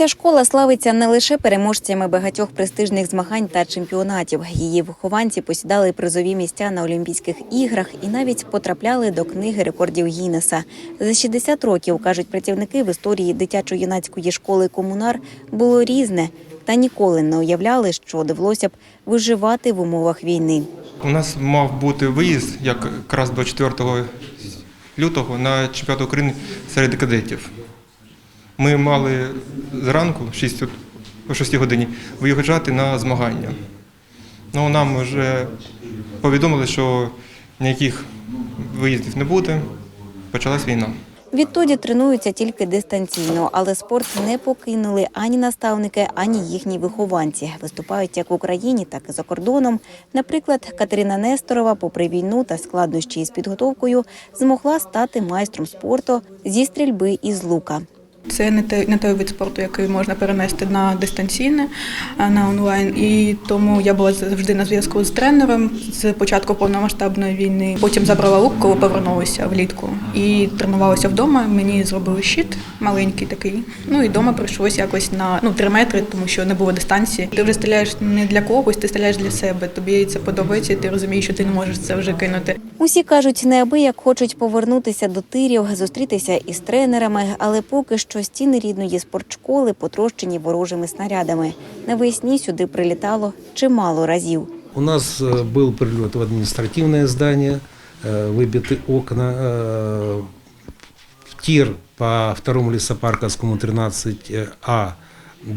Ця школа славиться не лише переможцями багатьох престижних змагань та чемпіонатів. Її вихованці посідали призові місця на Олімпійських іграх і навіть потрапляли до книги рекордів Гіннеса. За 60 років кажуть працівники в історії дитячо-юнацької школи Комунар було різне та ніколи не уявляли, що довелося б виживати в умовах війни. У нас мав бути виїзд як якраз 24 лютого на чемпіонат України серед кадетів. Ми мали зранку, 6, о 6 годині, виїжджати на змагання. Ну, нам вже повідомили, що ніяких виїздів не буде. Почалась війна. Відтоді тренуються тільки дистанційно, але спорт не покинули ані наставники, ані їхні вихованці. Виступають як в Україні, так і за кордоном. Наприклад, Катерина Несторова, попри війну та складнощі із підготовкою, змогла стати майстром спорту зі стрільби із лука. Це не той, не той вид спорту, який можна перенести на дистанційне, на онлайн. І тому я була завжди на зв'язку з тренером з початку повномасштабної війни. Потім забрала лук, коли повернулася влітку. І тренувалася вдома. Мені зробили щит маленький такий. Ну і вдома прийшлося якось на ну, 3 метри, тому що не було дистанції. Ти вже стріляєш не для когось, ти стріляєш для себе. Тобі це подобається, і ти розумієш, що ти не можеш це вже кинути. Усі кажуть, неабияк хочуть повернутися до тирів, зустрітися із тренерами, але поки що стіни рідної спортшколи потрощені ворожими снарядами. Навесні сюди прилітало чимало разів. У нас э, был прилет в административное здание, э, выбиты окна. э, В тир по второму лесопарковскому 13А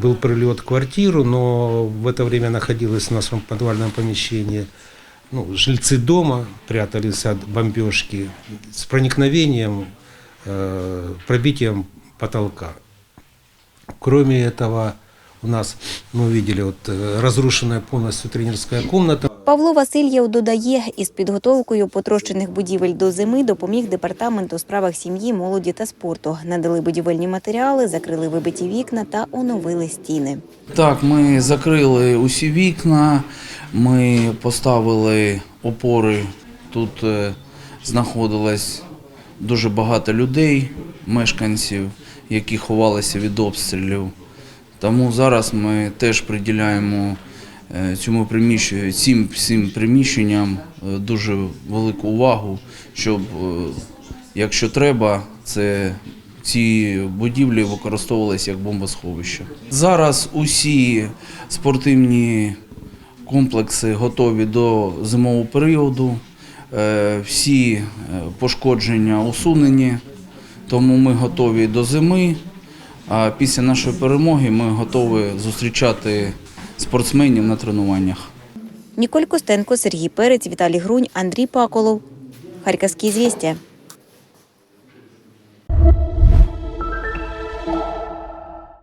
был прилет в квартиру, но в это время находилось у нас в подвальном помещении ну, жильцы дома, прятались от бомбежки с проникновением, э, пробитием потолка. Кроме этого, у нас, мы увидели, вот, э, разрушенная полностью тренерская комната. Павло Васильєв додає, із підготовкою потрощених будівель до зими допоміг департамент у справах сім'ї, молоді та спорту. Надали будівельні матеріали, закрили вибиті вікна та оновили стіни. Так, ми закрили усі вікна, ми поставили опори. Тут е, знаходилось дуже багато людей, мешканців, які ховалися від обстрілів. Тому зараз ми теж приділяємо цьому приміщенню, цим всім приміщенням е, дуже велику увагу, щоб, е, якщо треба, це ці будівлі використовувалися як бомбосховище. Зараз усі спортивні комплекси готові до зимового періоду. Е, Всі е, пошкодження усунені, тому ми готові до зими. А після нашої перемоги ми готові зустрічати спортсменів на тренуваннях. Ніколь Костенко, Сергій Перець, Віталій Грунь, Андрій Паколов. Харківські звістя.